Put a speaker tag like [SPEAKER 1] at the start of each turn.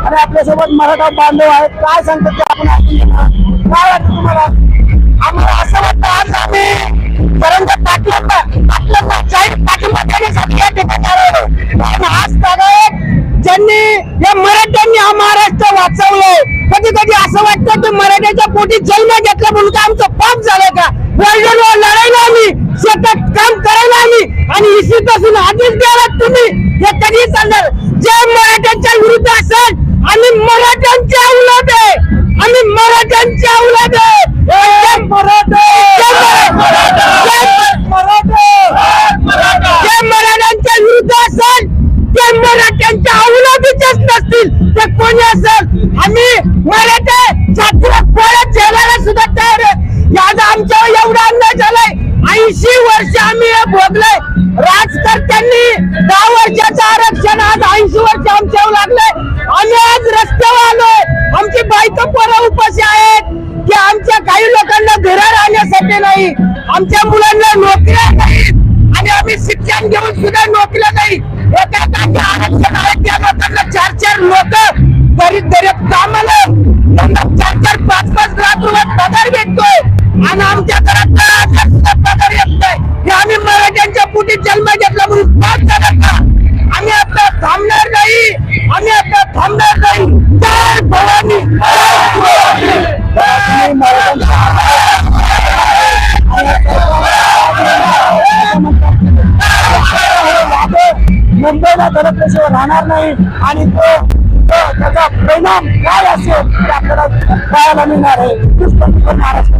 [SPEAKER 1] आणि आपल्यासोबत मराठा बांधव आहेत. काय सांगतात ते आपण काय वाटतं तुम्हाला? आम्हाला असं वाटतं आज आम्ही परंतु पाठिंबा आपल्याला जाहीर पाठिंबा देण्यासाठी या ठिकाणी आलेलो आणि आज सगळे ज्यांनी या मराठ्यांनी हा महाराष्ट्र वाचवलंय कधी कधी असं वाटतं की मराठ्याच्या पोटी जन्म घेतला म्हणून का आमचं पाप झालं आणि इसी पासून आदेश द्यायला तुम्ही. हे कधी चालणार? जे मराठ्यांच्या विरुद्ध असेल आम्ही मराठ्यांच्या औलाद आहे आम्ही मराठ्यांच्या औलाद आहे जय मराठा! जय मराठा! जे मराठ्यांच्या विरुद्ध असेल ते मराठ्यांच्या औलादीचेच नसतील. ते कोणी असेल? आम्ही मराठे छात्र परत जेलाला सुद्धा तयार आहे. याचा आमच्यावर एवढा अन्याय झालाय. ऐंशी वर्ष आम्ही हे भोगलंय. बायको पोरं उपाशी आहेत की आमच्या काही लोकांना घरं राहण्यासाठी नाही. आमच्या मुलांना नोकऱ्या नाहीत. मुंबईला धडकल्याशिवाय राहणार नाही आणि तो त्याचा परिणाम काय असेल ते आपल्याला पाहायला मिळणार आहे. महाराष्ट्र